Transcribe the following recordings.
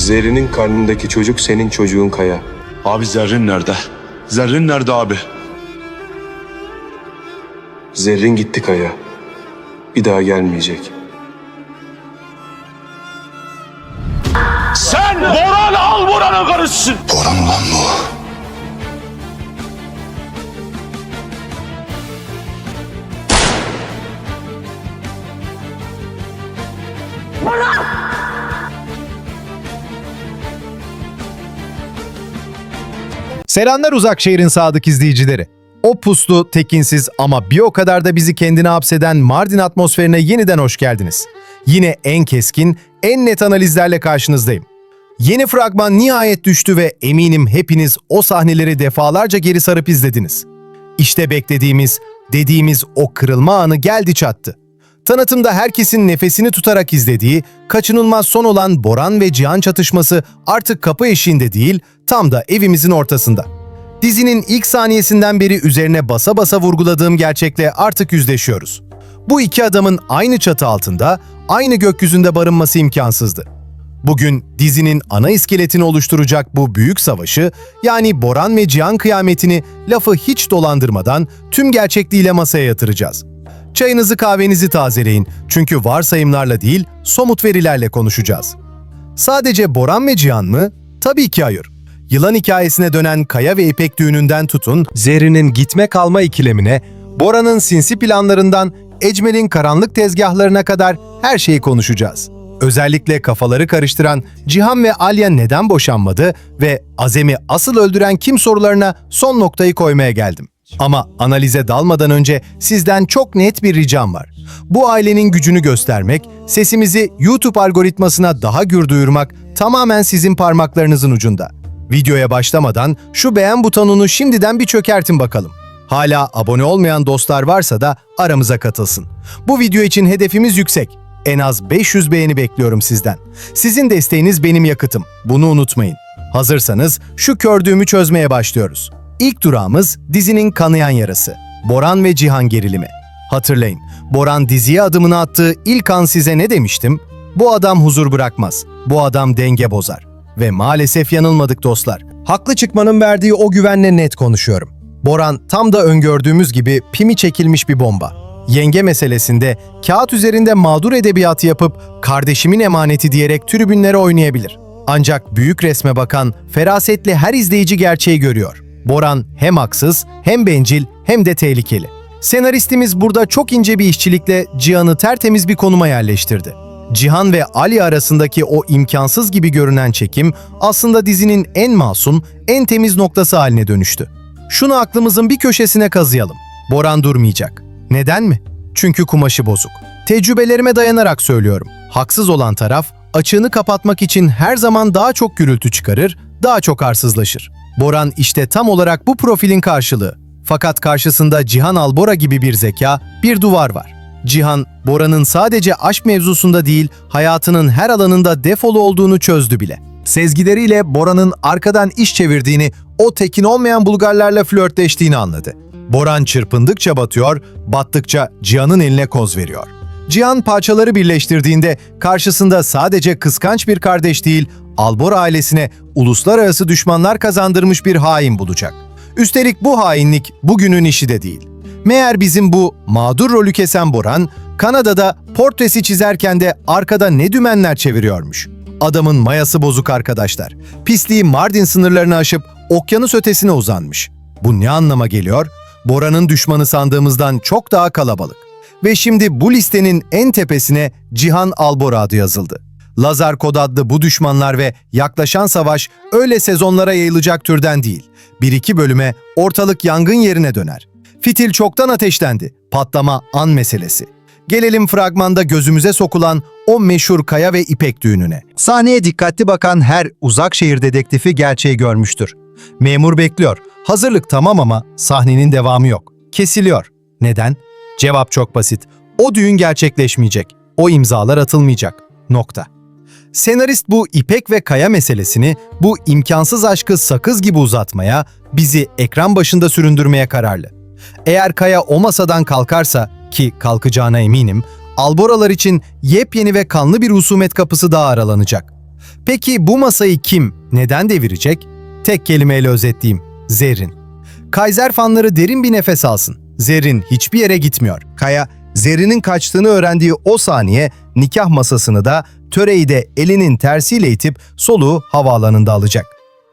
Zerrin'in karnındaki çocuk senin çocuğun Kaya. Abi Zerrin nerede? Zerrin nerede abi? Zerrin gitti Kaya. Bir daha gelmeyecek. Sen Boran al Boran'ın karısısın. Boran ulan bu. Selamlar Uzakşehir'in sadık izleyicileri. O puslu, tekinsiz ama bir o kadar da bizi kendine hapseden Mardin atmosferine yeniden hoş geldiniz. Yine en keskin, en net analizlerle karşınızdayım. Yeni fragman nihayet düştü ve eminim hepiniz o sahneleri defalarca geri sarıp izlediniz. İşte beklediğimiz, dediğimiz o kırılma anı geldi çattı. Tanıtımda herkesin nefesini tutarak izlediği, kaçınılmaz son olan Boran ve Cihan çatışması artık kapı eşiğinde değil, tam da evimizin ortasında. Dizinin ilk saniyesinden beri üzerine basa basa vurguladığım gerçekle artık yüzleşiyoruz. Bu iki adamın aynı çatı altında, aynı gökyüzünde barınması imkansızdı. Bugün dizinin ana iskeletini oluşturacak bu büyük savaşı, yani Boran ve Cihan kıyametini lafı hiç dolandırmadan tüm gerçekliğiyle masaya yatıracağız. Çayınızı kahvenizi tazeleyin çünkü varsayımlarla değil, somut verilerle konuşacağız. Sadece Boran ve Cihan mı? Tabii ki hayır. Yılan hikayesine dönen Kaya ve İpek düğününden tutun, Zerrin'in gitme kalma ikilemine, Bora'nın sinsi planlarından Ecmel'in karanlık tezgahlarına kadar her şeyi konuşacağız. Özellikle kafaları karıştıran Cihan ve Alya neden boşanmadı ve Azem'i asıl öldüren kim sorularına son noktayı koymaya geldim. Ama analize dalmadan önce sizden çok net bir ricam var. Bu ailenin gücünü göstermek, sesimizi YouTube algoritmasına daha gür duyurmak tamamen sizin parmaklarınızın ucunda. Videoya başlamadan şu beğen butonunu şimdiden bir çökertin bakalım. Hala abone olmayan dostlar varsa da aramıza katılsın. Bu video için hedefimiz yüksek. En az 500 beğeni bekliyorum sizden. Sizin desteğiniz benim yakıtım. Bunu unutmayın. Hazırsanız şu kördüğümü çözmeye başlıyoruz. İlk durağımız dizinin kanayan yarası. Boran ve Cihan gerilimi. Hatırlayın, Boran diziye adımını attığı ilk an size ne demiştim? Bu adam huzur bırakmaz. Bu adam denge bozar. Ve maalesef yanılmadık dostlar. Haklı çıkmanın verdiği o güvenle net konuşuyorum. Boran tam da öngördüğümüz gibi pimi çekilmiş bir bomba. Yenge meselesinde kağıt üzerinde mağdur edebiyatı yapıp kardeşimin emaneti diyerek tribünlere oynayabilir. Ancak büyük resme bakan ferasetli her izleyici gerçeği görüyor. Boran hem haksız, hem bencil, hem de tehlikeli. Senaristimiz burada çok ince bir işçilikle Cihan'ı tertemiz bir konuma yerleştirdi. Cihan ve Ali arasındaki o imkansız gibi görünen çekim aslında dizinin en masum, en temiz noktası haline dönüştü. Şunu aklımızın bir köşesine kazıyalım. Boran durmayacak. Neden mi? Çünkü kumaşı bozuk. Tecrübelerime dayanarak söylüyorum. Haksız olan taraf açığını kapatmak için her zaman daha çok gürültü çıkarır, daha çok arsızlaşır. Boran işte tam olarak bu profilin karşılığı. Fakat karşısında Cihan Albora gibi bir zeka, bir duvar var. Cihan, Bora'nın sadece aşk mevzusunda değil, hayatının her alanında defolu olduğunu çözdü bile. Sezgileriyle Bora'nın arkadan iş çevirdiğini, o tekin olmayan Bulgarlarla flörtleştiğini anladı. Boran çırpındıkça batıyor, battıkça Cihan'ın eline koz veriyor. Cihan parçaları birleştirdiğinde karşısında sadece kıskanç bir kardeş değil, Albora ailesine uluslararası düşmanlar kazandırmış bir hain bulacak. Üstelik bu hainlik bugünün işi de değil. Meğer bizim bu mağdur rolü kesen Boran, Kanada'da portresi çizerken de arkada ne dümenler çeviriyormuş. Adamın mayası bozuk arkadaşlar. Pisliği Mardin sınırlarını aşıp okyanus ötesine uzanmış. Bu ne anlama geliyor? Bora'nın düşmanı sandığımızdan çok daha kalabalık. Ve şimdi bu listenin en tepesine Cihan Albora adı yazıldı. Lazar Kod adlı bu düşmanlar ve yaklaşan savaş öyle sezonlara yayılacak türden değil. Bir iki bölüme ortalık yangın yerine döner. Fitil çoktan ateşlendi. Patlama an meselesi. Gelelim fragmanda gözümüze sokulan o meşhur Kaya ve İpek düğününe. Sahneye dikkatli bakan her uzak şehir dedektifi gerçeği görmüştür. Memur bekliyor. Hazırlık tamam ama sahnenin devamı yok. Kesiliyor. Neden? Cevap çok basit. O düğün gerçekleşmeyecek. O imzalar atılmayacak. Nokta. Senarist bu İpek ve Kaya meselesini, bu imkansız aşkı sakız gibi uzatmaya, bizi ekran başında süründürmeye kararlı. Eğer Kaya o masadan kalkarsa, ki kalkacağına eminim, Alboralar için yepyeni ve kanlı bir husumet kapısı daha aralanacak. Peki bu masayı kim, neden devirecek? Tek kelimeyle özetleyeyim. Zerrin. Kaiser fanları derin bir nefes alsın. Zerrin hiçbir yere gitmiyor. Kaya, Zerrin'in kaçtığını öğrendiği o saniye nikah masasını da töreyi de elinin tersiyle itip soluğu havaalanında alacak.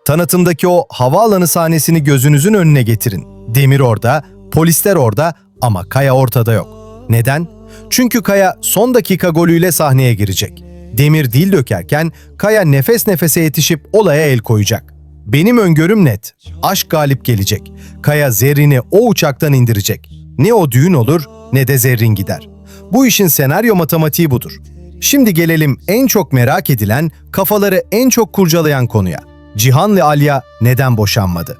Tanıtımdaki o havaalanı sahnesini gözünüzün önüne getirin. Demir orada, polisler orada ama Kaya ortada yok. Neden? Çünkü Kaya son dakika golüyle sahneye girecek. Demir dil dökerken Kaya nefes nefese yetişip olaya el koyacak. Benim öngörüm net. Aşk galip gelecek. Kaya Zerrin'i o uçaktan indirecek. Ne o düğün olur ne de Zerrin gider. Bu işin senaryo matematiği budur. Şimdi gelelim en çok merak edilen, kafaları en çok kurcalayan konuya. Cihan'la Alya neden boşanmadı?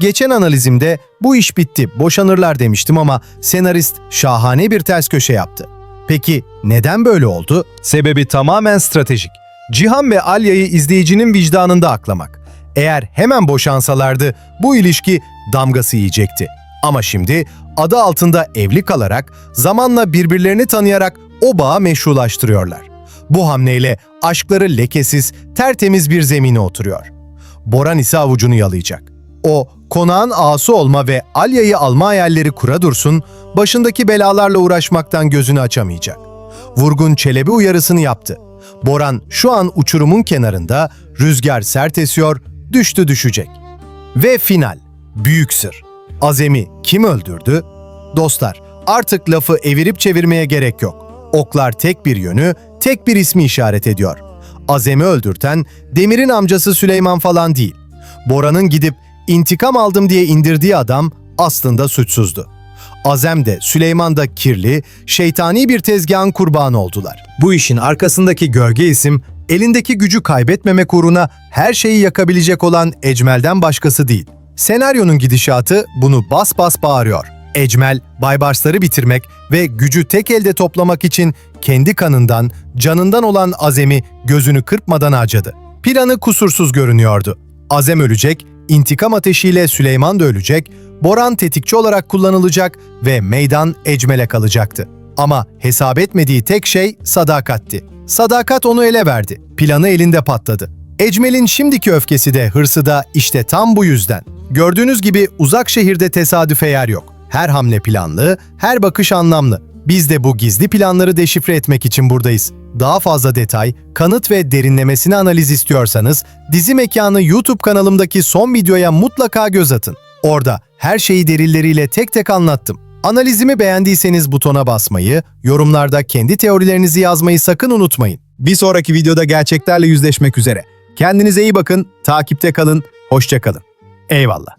Geçen analizimde bu iş bitti, boşanırlar demiştim ama senarist şahane bir ters köşe yaptı. Peki neden böyle oldu? Sebebi tamamen stratejik. Cihan ve Alya'yı izleyicinin vicdanında aklamak. Eğer hemen boşansalardı bu ilişki damgası yiyecekti. Ama şimdi adı altında evli kalarak, zamanla birbirlerini tanıyarak o bağı meşrulaştırıyorlar. Bu hamleyle aşkları lekesiz, tertemiz bir zemine oturuyor. Boran ise avucunu yalayacak. O, konağın ağası olma ve Alya'yı alma hayalleri kura dursun, başındaki belalarla uğraşmaktan gözünü açamayacak. Vurgun Çelebi uyarısını yaptı. Boran şu an uçurumun kenarında, rüzgar sert esiyor, düştü düşecek. Ve final. Büyük sır. Azem'i kim öldürdü? Dostlar, artık lafı evirip çevirmeye gerek yok. Oklar tek bir yönü, tek bir ismi işaret ediyor. Azem'i öldürten Demir'in amcası Süleyman falan değil. Bora'nın gidip intikam aldım diye indirdiği adam aslında suçsuzdu. Azem de Süleyman da kirli, şeytani bir tezgahın kurbanı oldular. Bu işin arkasındaki gölge isim, elindeki gücü kaybetmemek uğruna her şeyi yakabilecek olan Ecmel'den başkası değil. Senaryonun gidişatı bunu bas bas bağırıyor. Ecmel, Baybarsları bitirmek ve gücü tek elde toplamak için kendi kanından, canından olan Azem'i gözünü kırpmadan harcadı. Planı kusursuz görünüyordu. Azem ölecek, intikam ateşiyle Süleyman da ölecek, Boran tetikçi olarak kullanılacak ve meydan Ecmel'e kalacaktı. Ama hesap etmediği tek şey sadakatti. Sadakat onu ele verdi. Planı elinde patladı. Ecmel'in şimdiki öfkesi de hırsı da işte tam bu yüzden. Gördüğünüz gibi uzak şehirde tesadüfe yer yok. Her hamle planlı, her bakış anlamlı. Biz de bu gizli planları deşifre etmek için buradayız. Daha fazla detay, kanıt ve derinlemesine analiz istiyorsanız Dizi Mekanı YouTube kanalımdaki son videoya mutlaka göz atın. Orada her şeyi delilleriyle tek tek anlattım. Analizimi beğendiyseniz butona basmayı, yorumlarda kendi teorilerinizi yazmayı sakın unutmayın. Bir sonraki videoda gerçeklerle yüzleşmek üzere. Kendinize iyi bakın, takipte kalın, hoşça kalın. Eyvallah.